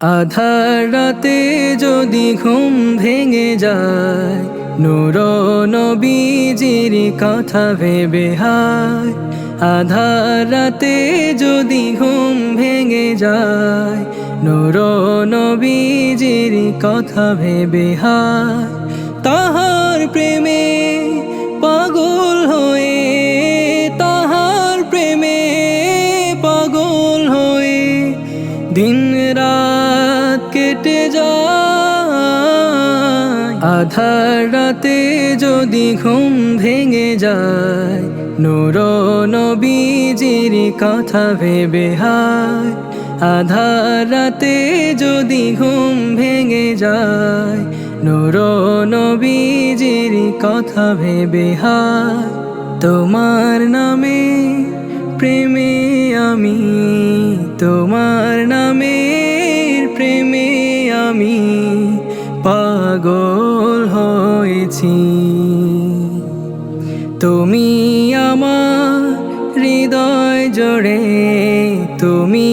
আধার রাতে যদি ঘুম ভেঙে যায়, নূর নবীজির কথা ভেবে হায়। আধার রাতে যদি ঘুম ভেঙে যায়, নূর নবীজির কথা ভেবে হায়। তাহার প্রেমে পাগল হয়ে, তাহার প্রেমে পাগল হয়ে দিন রাত আধার রাতে যদি ঘুম ভেঙে যায় নূর নবীজির কথা ভেবে হায়। আধার রাতে যদি ঘুম ভেঙে যায় নূর নবীজির কথা ভেবে হায়। তোমার নামে প্রেমে আমি, তোমার নামের প্রেমে আমি পাগল হয়েছি তুমি আমার হৃদয় জোড়ে তুমি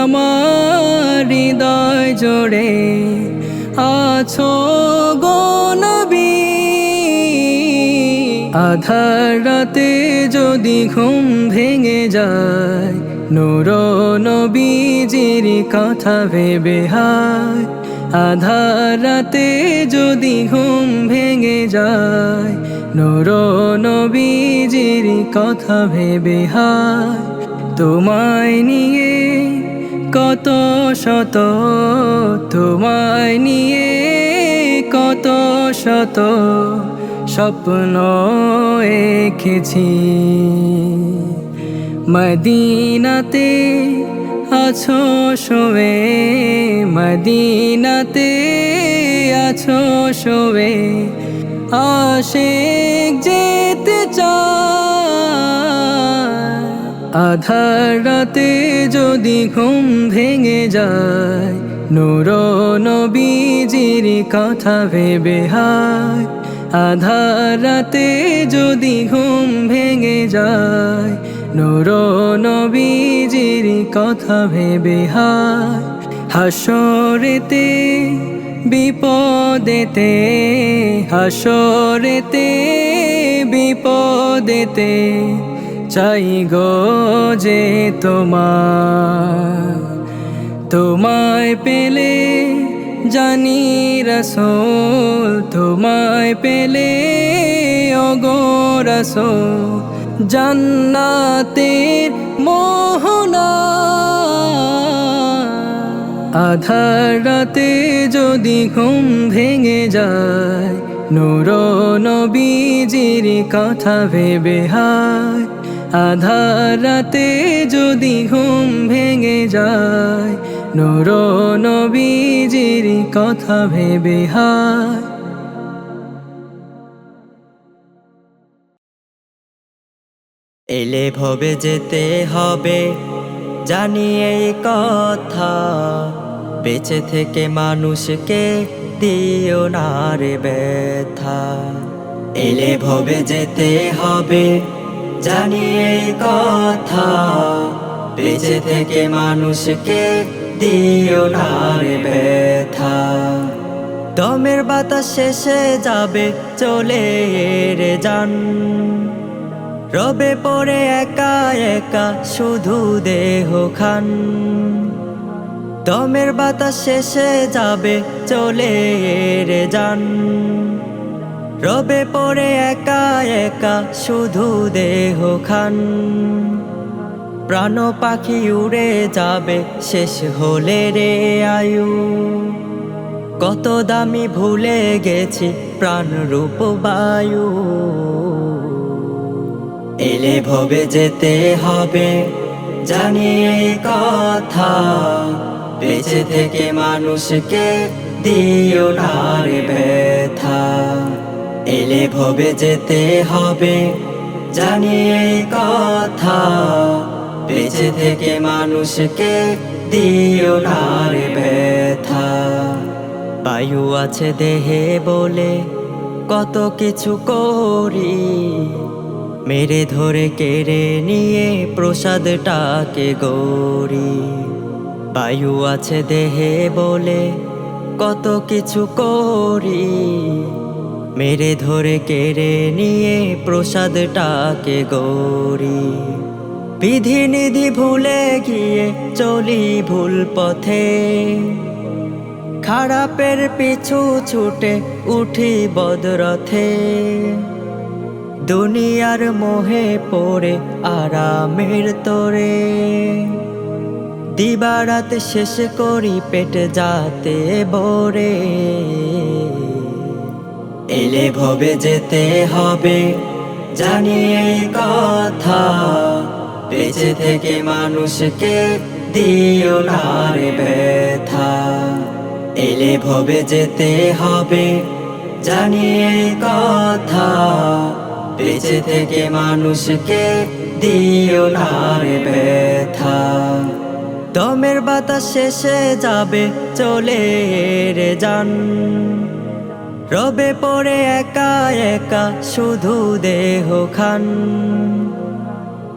আমার হৃদয় জোড়ে আছো গনবী আধার রাতে যদি ঘুম ভেঙে যায়, নূর নবীজির কথা ভেবে হায়। আধার রাতে যদি ঘুম ভেঙে যায় নূর নবীজির কথা ভেবে হায়। তোমায় নিয়ে কত শত, তোমায় নিয়ে কত শত স্বপ্ন এঁকেছি। মদিনাতে আছো শোবে মদিনাতে আছো শোবে আশেক যেতে চায় যদি ঘুম ভেঙে যায়, নূর নবীজির কথা ভেবে হায়। আধার যদি ঘুম ভেঙে যায় নূর নবীজির কথা ভেবে হায় হাসরেতে, বিপদেতে হাসরেতে, বিপদেতে চাই গো যে তোমার। তোমায় পেলে জানি রসোল, তোমায় পেলে অগো রসোল। জান্নাতের মোহনা। আধার যদি ঘুম ভেঙে যায়, নূর নবীজির কথা ভেবে হায়। আধার রাতে যদি ঘুম ভেঙে যায়, নূর নবীজির কথা ভেবে হায়। এলে ভবে যেতে হবে। জানি এই কথা, বেঁচে থেকে মানুষকে দিও না রে ব্যথা। এলে ভবে যেতে হবে, জানি এই কথা, বেঁচে থেকে মানুষকে দিও না রে ব্যথা। দমের বাতাস শেষে যাবে চলে রে যান। রবে পড়ে একা একা শুধু দেহ খান। দমের বাতাস শেষে যাবে, চলে রে যান। রবে পড়ে একা একা শুধু দেহ খান। প্রাণ পাখি উড়ে যাবে, শেষ হলে রে আয়ু। কত দামি ভুলে গেছি প্রাণ রূপ বায়ু। এলে ভবে যেতে হবে জানি এই কথা। বেঁচে থেকে মানুষকে দিও না রে ব্যথা। এলে ভবে যেতে হবে জানি এই কথা। বেঁচে থেকে মানুষকে দিও না রে ব্যথা। বায়ু আছে দেহে বলে কত কিছু করি মেরে ধরে কেড়ে নিয়ে প্রসাদটাকে গৌরী। বায়ু আছে দেহে বলে কত কিছু করি। মেরে ধরে কেড়ে নিয়ে প্রসাদটাকে গড়ি বিধি নিধি ভুলে গিয়ে চলি ভুল পথে। খারাপের পিছু ছুটে উঠি বদরথে। দুনিয়ার মোহে পড়ে আরামের তোরে। দিবারাত শেষ করি পেট যাতে ভরে। এলে ভবে যেতে হবে, জানি এই কথা। বেঁচে থেকে মানুষকে দিও না রে ব্যথা। এলে ভবে যেতে হবে, জানি এই কথা। বেঁচে থেকে মানুষকে দিও না ব্যথা। দমের বাতাস শেষে যাবে চলে রে যান। রবে পড়ে একা একা শুধু দেহ খান।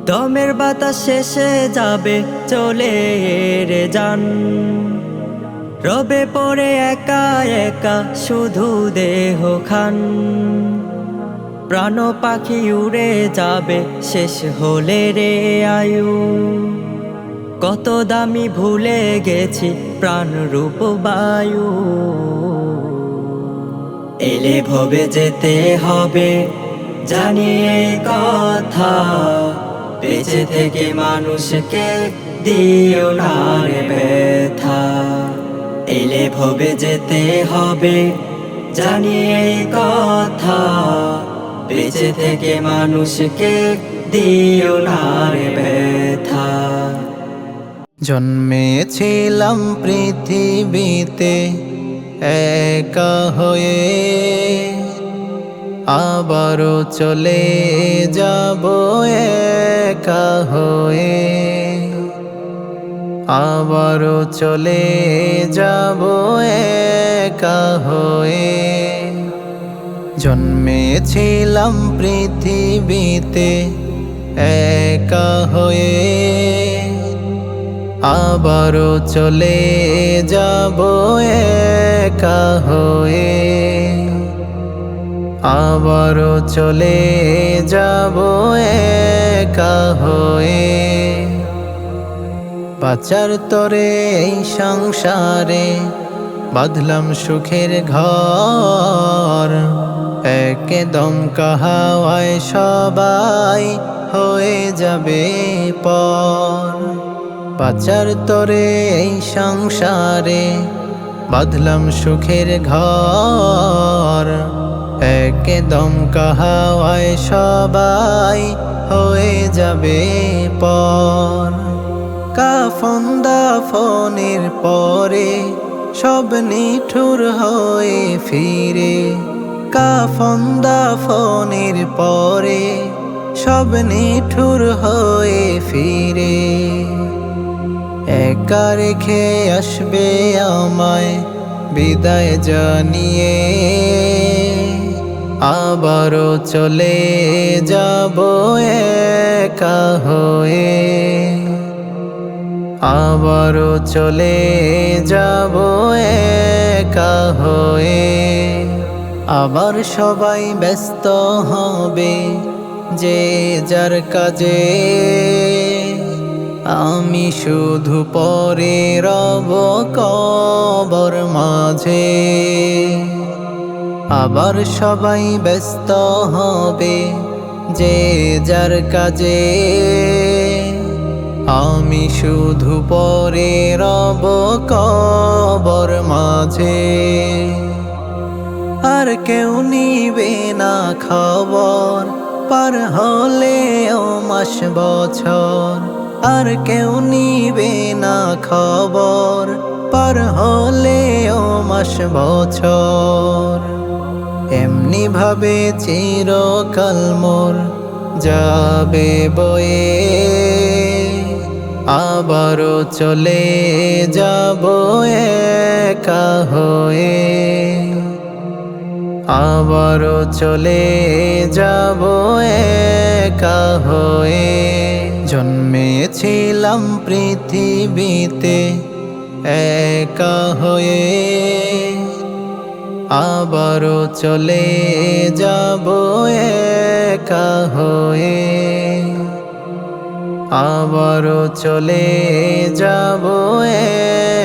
দমের বাতাস শেষে যাবে চলে রে যান। রবে পড়ে একা একা শুধু দেহ খান। প্রাণ পাখি উড়ে যাবে, শেষ হলে রে আয়ু। কত দামি ভুলে গেছি প্রাণ রূপ বায়ু। এলে ভবে যেতে হবে, জানি এই কথা। বেঁচে থেকে মানুষকে দিও না রে ব্যথা। এলে ভবে যেতে হবে, জানি এই কথা। বেঁচে থেকে মানুষকে দিও না রে ব্যথা। জন্মেছিলাম পৃথিবীতে একা হয়ে আবারও চলে যাব একা হয়ে আবারও চলে যাব একা হয়ে। জন্মেছিলাম পৃথিবীতে একা হয়ে। আবারও চলে যাব একা হয়ে। আবারও চলে যাব একা হয়ে। বাচার তরে এই সংসারে বাঁধলাম সুখের ঘর। একদম কাহাওয়ায় সবাই হয়ে যাবে পর। পাচার তরে এই সংসারে, বাঁধলাম সুখের ঘর। একদম কাহাওয়ায় সবাই হয়ে যাবে পর। কাফন দাফনের পরে সব নিঠুর হয়ে ফিরে কাফন দাফনের পরে সব নিঠুর হয়ে ফিরে। একা রেখে আসবে আমায় বিদায় জানিয়ে। আবারও চলে যাব একা হয়ে। আবারও চলে যাব একা হয়ে। আবার সবাই ব্যস্ত হবে যে যার কাজে। আমি শুধু পরে রব কবর মাঝে। আবার সবাই ব্যস্ত হবে যে যার কাজে। আমি শুধু পরে রব কবর মাঝে। আর কেউ নিবে না খবর। পার হলে ও মাস বছর। আর কেউ নিবে না খবর। পার হলে ও মাস বছর। এমনি ভাবে চিরকাল মোর যাবে বয়ে। আবারও চলে যাব একা হয়ে। আবারও চলে যাব একা হয়ে। জন্মেছিলাম পৃথিবীতে একা হয়ে। আবারও চলে যাব একা হয়ে। আবারও চলে যাব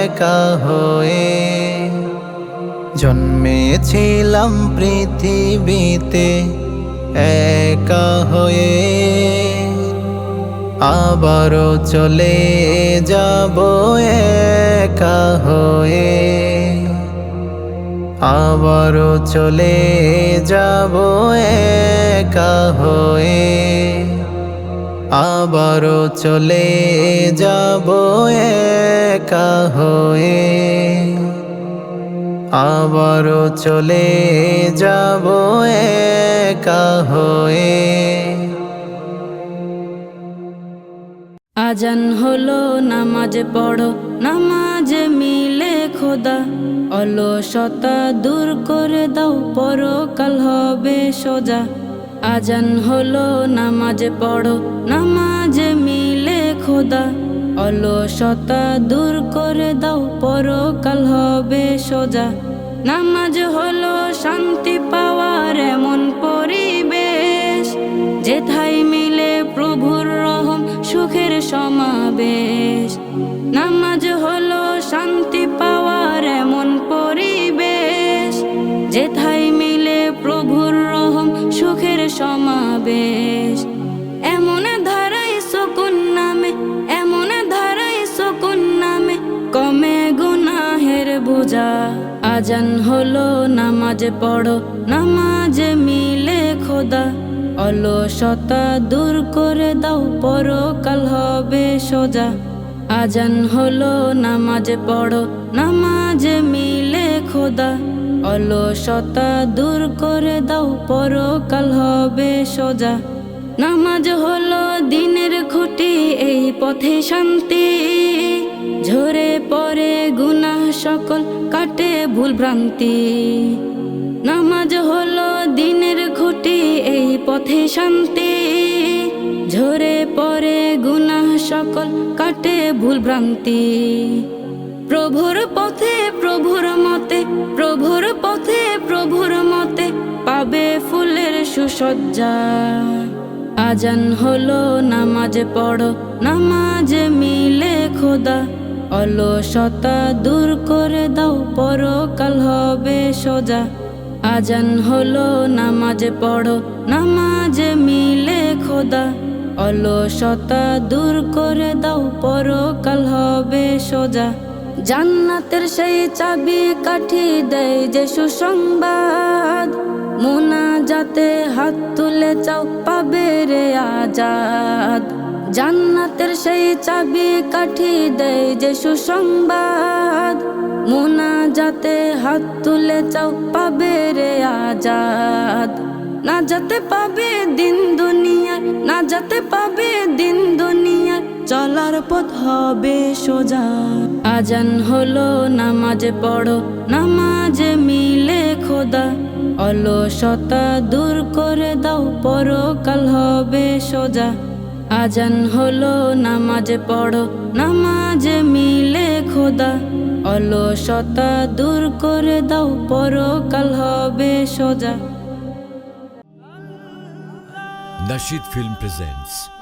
একা হয়ে। জন্মেছিলাম পৃথিবীতে একা হয়ে। আবারও চলে যাব একা হয়ে। আবারও চলে যাব একা হয়ে। আবারও চলে যাব একা হয়ে। আবারও চলে যাব হয়ে। আজান হলো, নামাজ পড়ো, নামাজ মিলে খোদা। অলসতা দূর করে দাও, পরকাল হবে সোজা। আজান হলো, নামাজ পড়ো, নামাজ মিলে খোদা। অলসতা দূর করে দাও, পরকাল হবে সোজা। নামাজ হলো শান্তি পাওয়ার এমন পরিবেশ, যেথায় মিলে প্রভুর রহম, সুখের সমাবেশ। নামাজ হলো শান্তি পাওয়ার এমন পরিবেশ, যেথায় মিলে প্রভুর রহম, সুখের সমাবেশ। আজান হলো, নামাজ পড়ো। নামাজ মিলে খোদা। অলসতা দূর করে দাও, পরকাল হবে সোজা। আজান হলো, নামাজ পড়ো। নামাজ মিলে খোদা। অলসতা দূর করে দাও, পরকাল হবে সোজা। নামাজ হলো দিনের খুঁটি, এই পথে শান্তি। ঝরে পড়ে গুনাহ সকল ভুল ভ্রান্তি। নামাজ হলো দিনের খুঁটি, এই পথে শান্তি। ঝরে পরে গুনাহ সকল কাটে ভুল ভ্রান্তি। প্রভুর পথে প্রভুর মতে, প্রভুর পথে প্রভুর মতে পাবে ফুলের সুসজ্জা। আজান হলো নামাজ পড়ো, নামাজ মিলে খোদা। অলসতা দূর করে দাও, পরকাল হবে সোজা। আজান হলো, নামাজ পড়ো, নামাজ মিলে খোদা। অলসতা দূর করে দাও, পরকাল হবে সোজা। জান্নাতের সেই চাবি কাঠি দেয় যে সুসংবাদ। মোনা যাতে হাত তুলে চাও, পাবে রে আজাদ। জান্নাতের সেই চাবি কাঠি দেয় যে সুসংবাদ। মোনা যাতে হাত তুলে চাও পাবে রে আজাদ। না যাতে পাবে দিন দুনিয়ায়, না যাতে পাবে দিন দুনিয়ায়, চলার পথ হবে সোজা। আজান হলো নামাজ পড়ো, নামাজ মিলে খোদা। অলসতা দূর করে দাও, পরকাল হবে সোজা। আজান হলো, নামাজ পড়ো। নামাজ মিলে খোদা। অলসতা দূর করে দাও, পরকাল হবে সোজা। Nasheed film presents